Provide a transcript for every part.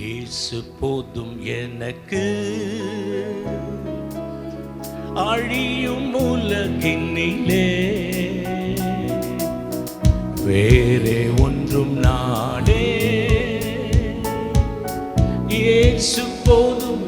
இயேசு போதும் எனக்கு. அழியும் உலகினிலே. வேறே ஒன்றும் நாடே இயேசு போதும்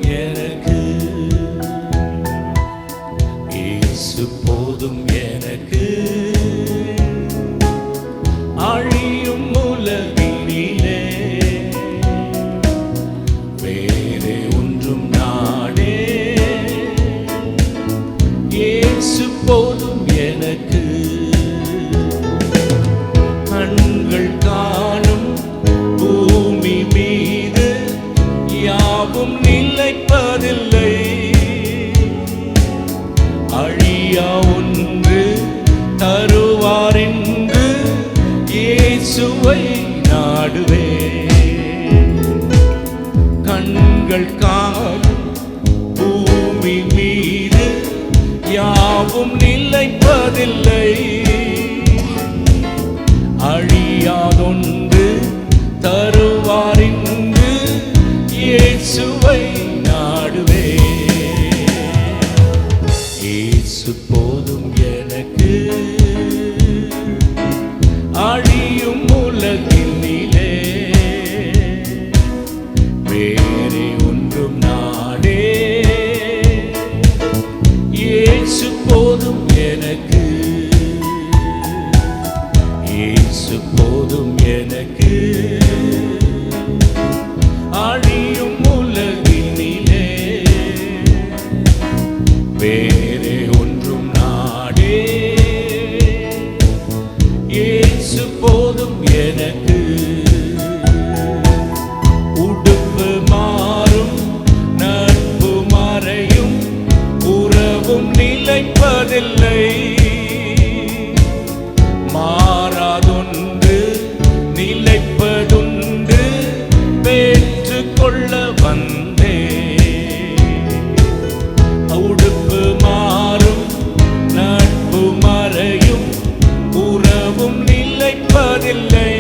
அழியா ஒன்று மாறுவதில்லை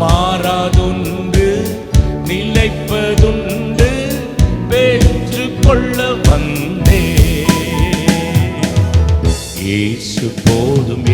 மாறாதுண்டு நிலைப்பதுண்டு பெற்று கொள்ள வந்தே இயேசு போதும்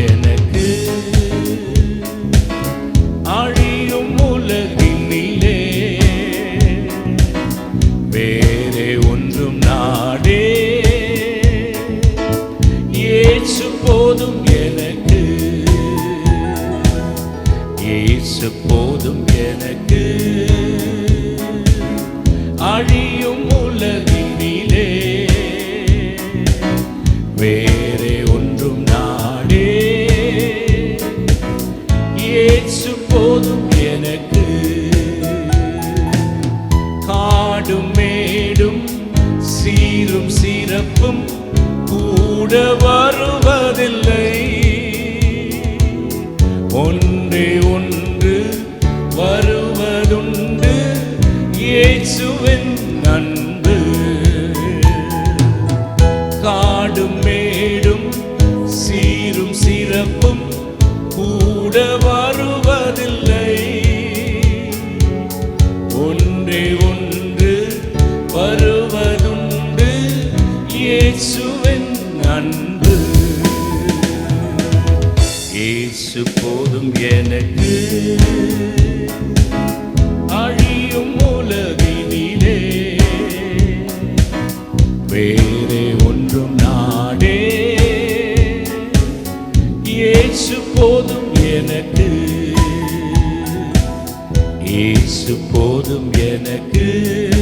காடும் மேடும் சீரும் சிறப்பும் கூட வருவதில்லை. ஒன்றே ஒன்று வருவதுண்டு இயேசுவின் அன்பு காடும் மேடும் சீரும் சிறப்பும் இயேசுவின் அன்பு. இயேசு போதும் எனக்கு. அழியும் உலகினிலே. வேறே ஒன்றும் நாடே. இயேசு போதும் எனக்கு. இயேசு போதும் எனக்கு.